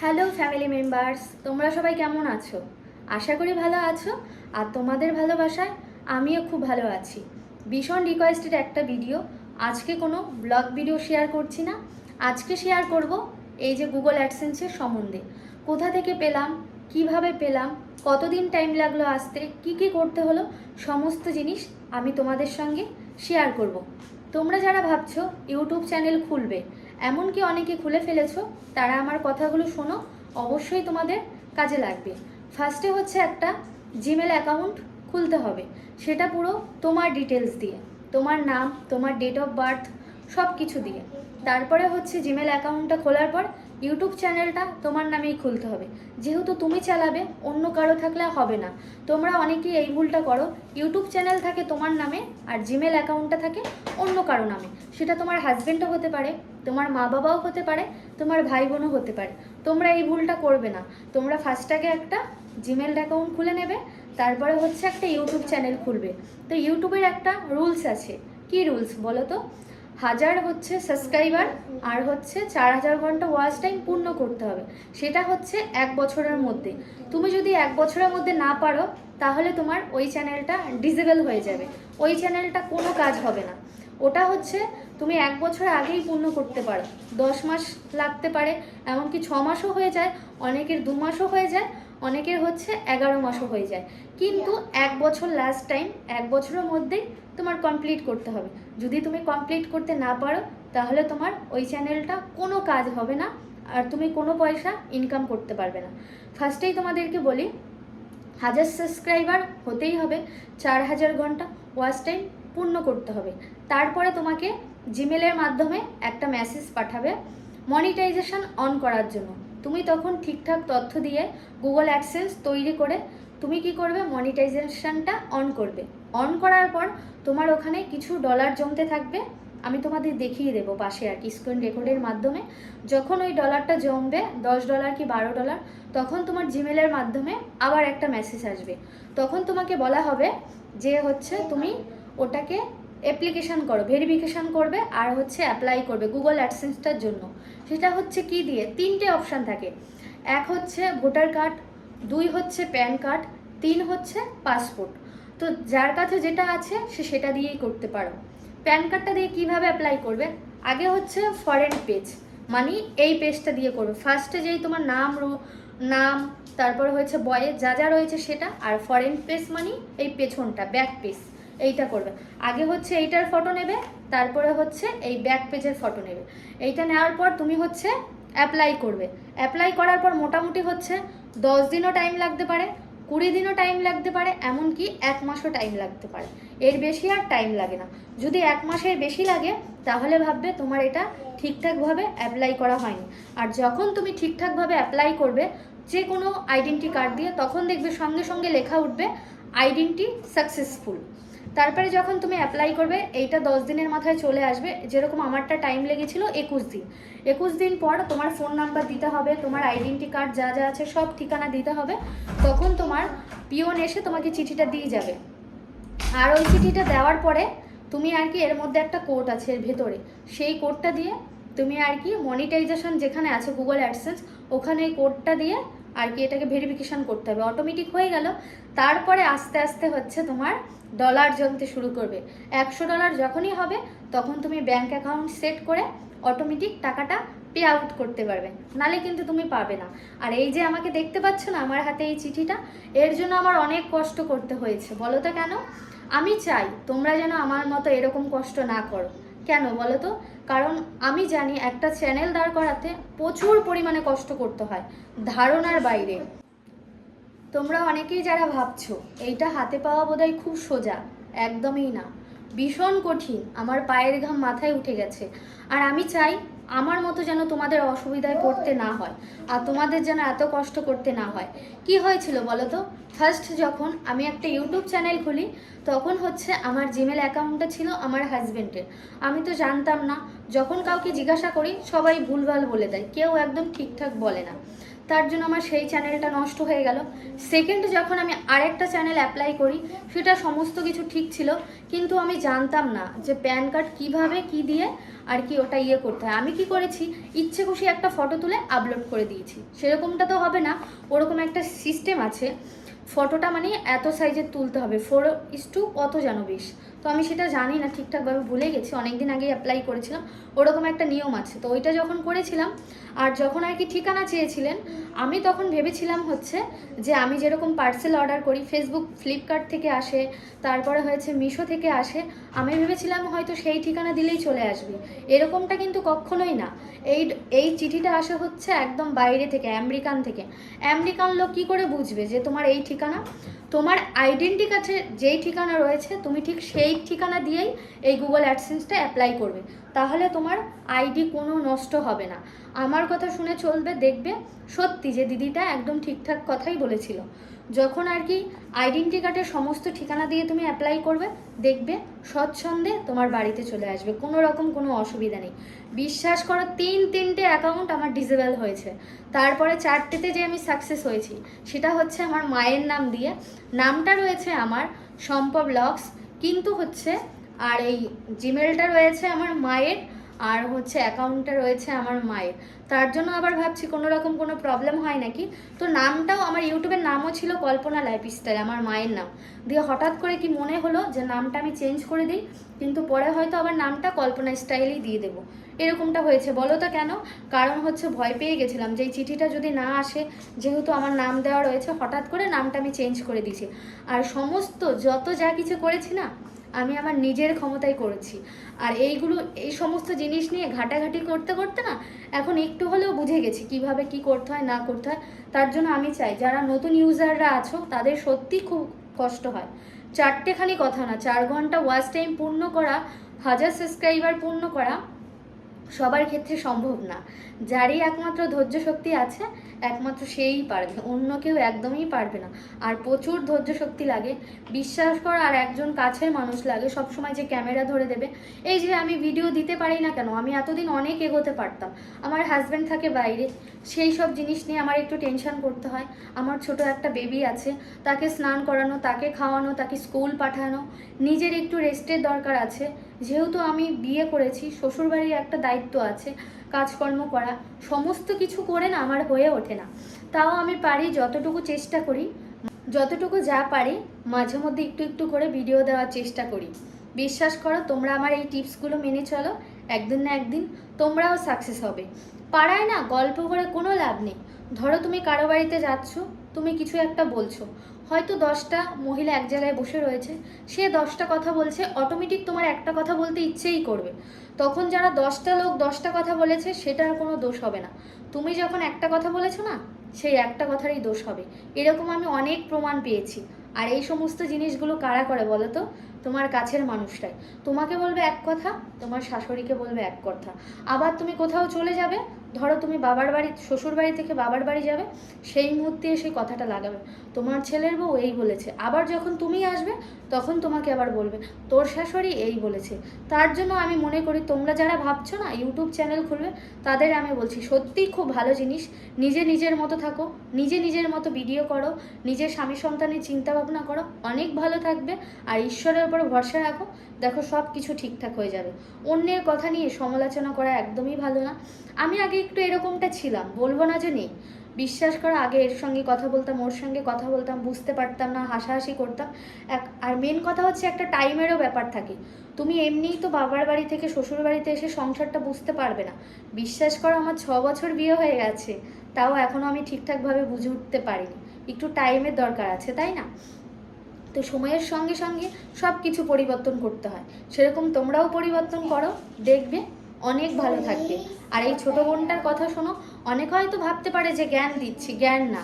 Hello family members তোমরা সবাই কেমন আছো? আশা করি ভালো আছো। আর তোমাদের ভালোবাসায় আমিও খুব ভালো আছি। ভীষণ রিকোয়েস্টেড একটা ভিডিও আজকে কোনো ব্লগ ভিডিও শেয়ার করছি না। আজকে শেয়ার করব এই যে গুগল অ্যাডসেন্সের সম্বন্ধে। কোথা থেকে পেলাম? কীভাবে পেলাম? কতদিন টাইম লাগল আসতে? কি কি করতে হলো? সমস্ত জিনিস আমি তোমাদের সঙ্গে শেয়ার করব। তোমরা যারা ভাবছ ইউটিউব চ্যানেল খুলবে এমনকি অনেকে খুলে ফেলেছো, তারা আমার কথাগুলো শোনো, অবশ্যই তোমাদের কাজে লাগবে। ফার্স্টে হচ্ছে একটা জিমেল অ্যাকাউন্ট খুলতে হবে। সেটা পুরো তোমার ডিটেলস দিয়ে, তোমার নাম, তোমার ডেট অফ বার্থ সব কিছু দিয়ে। তারপরে হচ্ছে জিমেল অ্যাকাউন্টটা খোলার পর ইউটিউব চ্যানেলটা তোমার নামেই খুলতে হবে। যেহেতু তুমি চালাবে, অন্য কারও থাকলে হবে না। তোমরা অনেকেই এই ভুলটা করো। ইউটিউব চ্যানেল থাকে তোমার নামে আর জিমেল অ্যাকাউন্টটা থাকে অন্য কারও নামে। সেটা তোমার হাজব্যান্ডও হতে পারে, তোমার মা বাবাও হতে পারে, তোমার ভাই বোনও হতে পারে। তোমরা এই ভুলটা করবে না। তোমরা ফার্স্টটাকে একটা জিমেল অ্যাকাউন্ট খুলে নেবে, তারপরে হচ্ছে একটা ইউটিউব চ্যানেল খুলবে। তো ইউটিউবের একটা রুলস আছে। কি রুলস বলো তো? হাজার হচ্ছে সাবস্ক্রাইবার আর হচ্ছে চার হাজার ঘণ্টা ওয়াচ টাইম পূর্ণ করতে হবে। সেটা হচ্ছে এক বছরের মধ্যে। তুমি যদি এক বছরের মধ্যে না পারো, তাহলে তোমার ওই চ্যানেলটা ডিসেবল হয়ে যাবে। ওই চ্যানেলটা কোনো কাজ হবে না। ওটা হচ্ছে তুমি এক বছর আগেই পূর্ণ করতে পারো। দশ মাস লাগতে পারে, এমনকি ছ মাসও হয়ে যায়, অনেকের দু মাসও হয়ে যায় অনেকের হচ্ছে এগারো মাসও হয়ে যায়। কিন্তু এক বছর লাস্ট টাইম এক বছরের মধ্যেই তোমার কমপ্লিট করতে হবে। যদি তুমি কমপ্লিট করতে না পারো, তাহলে তোমার ওই চ্যানেলটা কোনো কাজ হবে না আর তুমি কোনো পয়সা ইনকাম করতে পারবে না। ফার্স্টেই তোমাদেরকে বলি, হাজার সাবস্ক্রাইবার হতেই হবে, চার হাজার ঘণ্টা ওয়াচ টাইম পূর্ণ করতে হবে। তারপরে তোমাকে জিমেলের মাধ্যমে একটা মেসেজ পাঠাবে মনিটাইজেশন অন করার জন্য। তুমি তখন ঠিকঠাক তথ্য দিয়ে গুগল অ্যাডসেন্স তৈরি করে তুমি কি করবে? মনিটাইজেশনটা অন করবে। অন করার পর তোমার ওখানে কিছু ডলার জমতে থাকবে। আমি তোমাদের দেখিয়ে দেবো পাশে আর কি স্ক্রিন রেকর্ডের মাধ্যমে। যখন ওই ডলারটা জমবে, দশ ডলার কি বারো ডলার তখন তোমার জিমেলের মাধ্যমে আবার একটা মেসেজ আসবে। তখন তোমাকে বলা হবে যে হচ্ছে তুমি ওটাকে অ্যাপ্লিকেশান করো ভেরিফিকেশান করবে আর হচ্ছে অ্যাপ্লাই করবে গুগল অ্যাডসেন্সটার জন্য। সেটা হচ্ছে কি দিয়ে? তিনটে অপশান থাকে। এক হচ্ছে ভোটার কার্ড দুই হচ্ছে প্যান কার্ড তিন হচ্ছে পাসপোর্ট তো যার কাছে যেটা আছে, সে সেটা দিয়েই করতে পারো। প্যান কার্ডটা দিয়ে কীভাবে অ্যাপ্লাই করবে? আগে হচ্ছে ফরেন পেজ মানে এই পেজটা দিয়ে করবে। ফার্স্টে যেই তোমার নাম নাম, তারপর হয়েছে বয়ে যা যা রয়েছে সেটা, আর ফরেন পেজ মানে এই পেছনটা ব্যাক পেজ এইটা করবে। আগে হচ্ছে এইটার ফটো নেবে, তারপরে হচ্ছে এই ব্যাক পেজের ফটো নেবে। এইটা নেওয়ার পর তুমি হচ্ছে অ্যাপ্লাই করবে। অ্যাপ্লাই করার পর মোটামুটি হচ্ছে দশ দিনও টাইম লাগতে পারে, কুড়ি দিনও টাইম লাগতে পারে, এমনকি এক মাসও টাইম লাগতে পারে। এর বেশি আর টাইম লাগে না। যদি এক মাসের বেশি লাগে, তাহলে ভাববে তোমার এটা ঠিকঠাকভাবে অ্যাপ্লাই করা হয়নি। আর যখন তুমি ঠিকঠাকভাবে অ্যাপ্লাই করবে যে কোনো আইডেন্টি কার্ড দিয়ে, তখন দেখবে সঙ্গে সঙ্গে লেখা উঠবে আইডেন্টি সাকসেসফুল তারপরে যখন তুমি অ্যাপ্লাই করবে, এইটা দশ দিনের মাথায় চলে আসবে। যেরকম আমারটা টাইম লেগেছিল একুশ দিন। একুশ দিন পর তোমার ফোন নাম্বার দিতে হবে, তোমার আইডেন্টি কার্ড যা যা আছে সব ঠিকানা দিতে হবে। তখন তোমার পিওন এসে তোমাকে চিঠিটা দিয়ে যাবে। আর ওই চিঠিটা দেওয়ার পরে তুমি আর কি এর মধ্যে একটা কোড আছে এর ভেতরে। সেই কোডটা দিয়ে তুমি আর কি মনিটাইজেশন যেখানে আছে গুগল অ্যাডসেন্স ওখানে এই কোডটা দিয়ে আর কি এটাকে ভেরিফিকেশন করতে হবে। অটোমেটিক হয়ে গেল। তারপরে আস্তে আস্তে হচ্ছে তোমার ডলার জমতে শুরু করবে। একশো ডলার যখনই হবে, তখন তুমি ব্যাংক অ্যাকাউন্ট সেট করে অটোমেটিক টাকাটা পে আউট করতে পারবে। নালে কিন্তু তুমি পাবে না। আর এই যে আমাকে দেখতে পাচ্ছ না, আমার হাতে এই চিঠিটা, এর জন্য আমার অনেক কষ্ট করতে হয়েছে। বলো তো কেন? আমি চাই তোমরা যেন আমার মতো এরকম কষ্ট না করো। কেন বলো তো? কারণ আমি জানি একটা চ্যানেল দাঁড় করাতে প্রচুর পরিমাণে কষ্ট করতে হয়, ধারণার বাইরে। তোমরা অনেকেই যারা ভাবছ, এইটা হাতে পাওয়া বোধহয় খুব সোজা, একদমই না। ভীষণ কঠিন, আমার পায়ের ঘাম মাথায় উঠে গেছে। আর আমি চাই আমার মতো যেন তোমাদের অসুবিধায় পড়তে না হয় আর তোমাদের যেন এত কষ্ট করতে না হয়। কি হয়েছিল বলো তো? ফার্স্ট যখন আমি একটা ইউটিউব চ্যানেল খুলি, তখন হচ্ছে আমার জিমেল অ্যাকাউন্টটা ছিল আমার হাজব্যান্ডের আমি তো জানতাম না, যখন কাউকে জিজ্ঞাসা করি, সবাই ভুলভাল বলে দেয়, কেউ একদম ঠিকঠাক বলে না। তার জন্য আমার সেই চ্যানেলটা নষ্ট হয়ে গেল। সেকেন্ড যখন আমি আরেকটা চ্যানেল অ্যাপ্লাই করি, সেটা সমস্ত কিছু ঠিক ছিল, কিন্তু আমি জানতাম না যে প্যান কার্ড কীভাবে, কি দিয়ে, আর কি ওটা ইয়ে করতে হয়। আমি কি করেছি, ইচ্ছে খুশি একটা ফটো তুলে আপলোড করে দিয়েছি। সেরকমটা তো হবে না, ওরকম একটা সিস্টেম আছে। ফটোটা মানে এত সাইজের তুলতে হবে। ফোর ইস টু কত যেন বেশ। তো আমি সেটা জানি না, ঠিকঠাকভাবে ভুলে গেছি অনেক দিন আগেই অ্যাপ্লাই করেছিলাম, ওরকম একটা নিয়ম আছে। তো ওইটা যখন করেছিলাম, আর যখন আর কি ঠিকানা চেয়েছিলেন, আমি তখন ভেবেছিলাম হচ্ছে যে আমি যেরকম পার্সেল অর্ডার করি ফেসবুক ফ্লিপকার্ট থেকে আসে, তারপরে হয়েছে মিশো থেকে আসে, আমি ভেবেছিলাম হয়তো সেই ঠিকানা দিলেই চলে আসবে। এরকমটা কিন্তু কখনোই না। এই এই চিঠিটা আসে হচ্ছে একদম বাইরে থেকে আমেরিকান থেকে। আমেরিকান লোক কী করে বুঝবে যে তোমার এই ঠিকানা? তোমার আইডেন্টি কাছে যেই ঠিকানা রয়েছে, তুমি ঠিক সেই ঠিকানা দিয়েই এই গুগল অ্যাডসেন্সটা অ্যাপ্লাই করবে। তাহলে তোমার আইডি কোনো নষ্ট হবে না। আমার কথা শুনে চলবে, দেখবে সত্যি যে দিদিটা একদম ঠিকঠাক কথাই বলেছিল। যখন আর কি আইডেন্টি কার্ডের সমস্ত ঠিকানা দিয়ে তুমি অ্যাপ্লাই করবে, দেখবে স্বচ্ছন্দে তোমার বাড়িতে চলে আসবে। কোনো রকম কোনো অসুবিধা নেই। বিশ্বাস করো, তিন তিনটে অ্যাকাউন্ট আমার ডিজেবল হয়েছে। তারপরে চারটেতে যে আমি সাকসেস হয়েছি, সেটা হচ্ছে আমার মায়ের নাম দিয়ে। নামটা রয়েছে আমার সম্পা ব্লগস কিন্তু হচ্ছে, আর এই জিমেলটা রয়েছে আমার মায়ের, আর হচ্ছে অ্যাকাউন্টটা রয়েছে আমার মায়ের। তার জন্য আবার ভাবছি কোনো রকম কোনো প্রবলেম হয় নাকি? তো নামটাও, আমার ইউটিউবের নামও ছিল কল্পনা লাইফ স্টাইল আমার মায়ের নাম। দিয়ে হঠাৎ করে কি মনে হলো যে নামটা আমি চেঞ্জ করে দিই, কিন্তু পরে হয়তো আবার নামটা কল্পনা স্টাইলই দিয়ে দেবো। এরকমটা হয়েছে। বলো তো কেন? কারণ হচ্ছে ভয় পেয়ে গেছিলাম যে এই চিঠিটা যদি না আসে, যেহেতু আমার নাম দেওয়া রয়েছে, হঠাৎ করে নামটা আমি চেঞ্জ করে দিয়েছি। আর সমস্ত যত যা কিছু করেছি না, আমি আমার নিজের ক্ষমতায় করেছি। আর এইগুলো, এই সমস্ত জিনিস নিয়ে ঘাটাঘাটি করতে করতে না, এখন একটু হলেও বুঝে গেছি কীভাবে কি করতে হয়, না করতে হয়। তার জন্য আমি চাই, যারা নতুন ইউজাররা আছো, তাদের সত্যি খুব কষ্ট হয়। চারটেখানি কথা না, চার ঘণ্টা ওয়াচ টাইম পূর্ণ করা, হাজার সাবস্ক্রাইবার পূর্ণ করা সবার ক্ষেত্রে সম্ভব না। যারই একমাত্র ধৈর্য শক্তি আছে, একমাত্র সেই পারবে। অন্য কেউ একদমই পারবে না। আর প্রচুর ধৈর্য শক্তি লাগে। বিশ্বাস কর, আর একজন কাছের মানুষ লাগে, সবসময় যে ক্যামেরা ধরে দেবে, এই যে আমি ভিডিও দিতে পারি না কেন? আমি এতদিন অনেক এগোতে পারতাম। আমার হাজব্যান্ড থাকে বাইরে। সেই সব জিনিস নিয়ে আমার একটু টেনশন করতে হয়। আমার ছোট একটা বেবি আছে। তাকে স্নান করানো, তাকে খাওয়ানো, তাকে স্কুল পাঠানো। নিজের একটু রেস্টের দরকার আছে। যেহেতু আমি বিয়ে করেছি, শ্বশুরবাড়ির একটা দায়িত্ব আছে, কাজকর্ম করা, সমস্ত কিছু করে না আমার হয়ে ওঠে না। তাও আমি পারি যতটুকু চেষ্টা করি, যতটুকু যা পারি, মাঝে মধ্যে একটু একটু করে ভিডিও দেওয়ার চেষ্টা করি। বিশ্বাস করো, তোমরা আমার এই টিপসগুলো মেনে চলো, একদিন না একদিন তোমরাও সাকসেস হবে। পাড়ায় না গল্প করে কোনো লাভ নেই। ধরো তুমি কারও বাড়িতে যাচ্ছ, তুমি কিছু একটা বলছো হয়তো দশটা মহিলা এক জায়গায় বসে রয়েছে, সে দশটা কথা বলছে অটোমেটিক তোমার একটা কথা বলতে ইচ্ছেই করবে। তখন যারা দশটা লোক দশটা কথা বলেছে, সেটার কোনো দোষ হবে না। তুমি যখন একটা কথা বলেছ না, সেই একটা কথারই দোষ হবে। এরকম আমি অনেক প্রমাণ পেয়েছি। আর এই সমস্ত জিনিসগুলো কারা করে বলো তো? তোমার কাছের মানুষটাই। তোমাকে বলবে এক কথা, তোমার শাশুড়িকে বলবে এক কথা। আবার তুমি কোথাও চলে যাবে, ধরো তুমি বাবার বাড়ি, শ্বশুর বাড়ি থেকে বাবার বাড়ি যাবে, সেই মুহূর্তে সেই কথাটা লাগাবে। তোমার ছেলের বউ এই বলেছে। আবার যখন তুমি আসবে, তখন তোমাকে আবার বলবে, তোর শাশুড়ি এই বলেছে। তার জন্য আমি মনে করি, তোমরা যারা ভাবছ না, ইউটিউব চ্যানেল খুলবে, তাদের আমি বলছি সত্যিই খুব ভালো জিনিস। নিজে নিজের মতো থাকো, নিজে নিজের মতো ভিডিও করো, নিজের স্বামী সন্তানের চিন্তা ভাবনা করো, অনেক ভালো থাকবে। আর ঈশ্বরের উপর ভরসা রাখো, দেখো সব কিছু ঠিকঠাক হয়ে যাবে। অন্যের কথা নিয়ে সমালোচনা করা একদমই ভালো না। আমি আগে একটু এরকমটা ছিলাম, বলব না যে নেই। বিশ্বাস করো, আগে এর সঙ্গে কথা বলতাম, ওর সঙ্গে কথা বলতাম, বুঝতে পারতাম না, হাসাহাসি করতাম। এক, আর মেন কথা হচ্ছে একটা টাইমেরও ব্যাপার থাকে। তুমি এমনিই তো বাবার বাড়ি থেকে শ্বশুর বাড়িতে এসে সংসারটা বুঝতে পারবে না। বিশ্বাস করো, আমার ছ বছর বিয়ে হয়ে গেছে, তাও এখনও আমি ঠিকঠাকভাবে বুঝে উঠতে পারিনি। একটু টাইমের দরকার আছে, তাই না? তো সময়ের সঙ্গে সঙ্গে সব কিছু পরিবর্তন করতে হয়। সেরকম তোমরাও পরিবর্তন করো দেখবে অনেক ভালো থাকবে। আর এই ছোট বোনটার কথা শোনো, অনেক হয়তো ভাবতে পারে যে জ্ঞান দিচ্ছি, জ্ঞান না।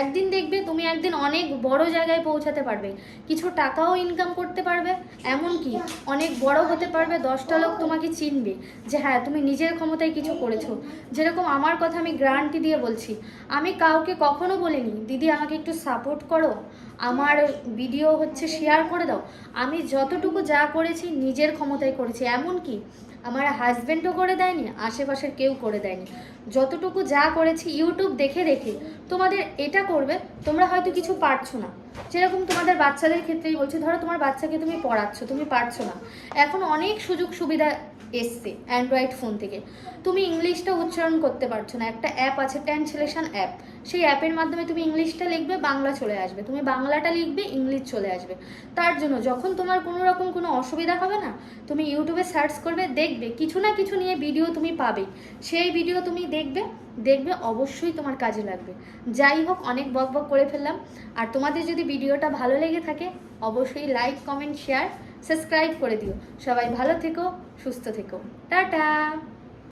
একদিন দেখবে তুমি একদিন অনেক বড় জায়গায় পৌঁছাতে পারবে। কিছু টাকাও ইনকাম করতে পারবে এমন কি অনেক বড় হতে পারবে, দশটা লোক তোমাকে চিনবে যে হ্যাঁ তুমি নিজের ক্ষমতায় কিছু করেছ। যেরকম আমার কথা আমি গ্যারান্টি দিয়ে বলছি, আমি কাউকে কখনো বলিনি, দিদি, আমাকে একটু সাপোর্ট করো, আমার ভিডিও হচ্ছে শেয়ার করে দাও। আমি যতটুকু যা করেছি, নিজের ক্ষমতায় করেছি। এমন কি আমার হাজব্যান্ডও করে দেয়নি, আশেপাশের কেউ করে দেয়নি। যতটুকু যা করেছি ইউটিউব দেখে দেখে, তোমাদের এটা করবে, তোমরা হয়তো কিছু পারছ না। যেরকম তোমাদের বাচ্চাদের ক্ষেত্রেই বলছি, ধরো তোমার বাচ্চাকে তুমি পড়াচ্ছ, তুমি পারছ না। এখন অনেক সুযোগ সুবিধা এসছে অ্যান্ড্রয়েড ফোন থেকে। তুমি ইংলিশটা উচ্চারণ করতে পারছ না। একটা অ্যাপ আছে ট্রান্সলেশন অ্যাপ সেই অ্যাপের মাধ্যমে তুমি ইংলিশটা লিখবে, বাংলা চলে আসবে। তুমি বাংলাটা লিখবে, ইংলিশ চলে আসবে। তার জন্য যখন তোমার কোনো রকম কোনো অসুবিধা হবে না, তুমি ইউটিউবে সার্চ করবে, দেখবে, কিছু না কিছু নিয়ে ভিডিও তুমি পাবে। সেই ভিডিও তুমি দেখবে দেখবে, অবশ্যই তোমার কাজে লাগবে। যাই হোক, অনেক বক বক করে ফেললাম। আর তোমাদের যদি ভিডিওটা ভালো লেগে থাকে, অবশ্যই লাইক, কমেন্ট, শেয়ার, সাবস্ক্রাইব করে দিও। সবাই ভালো থেকো, সুস্থ থেকো। টাটা!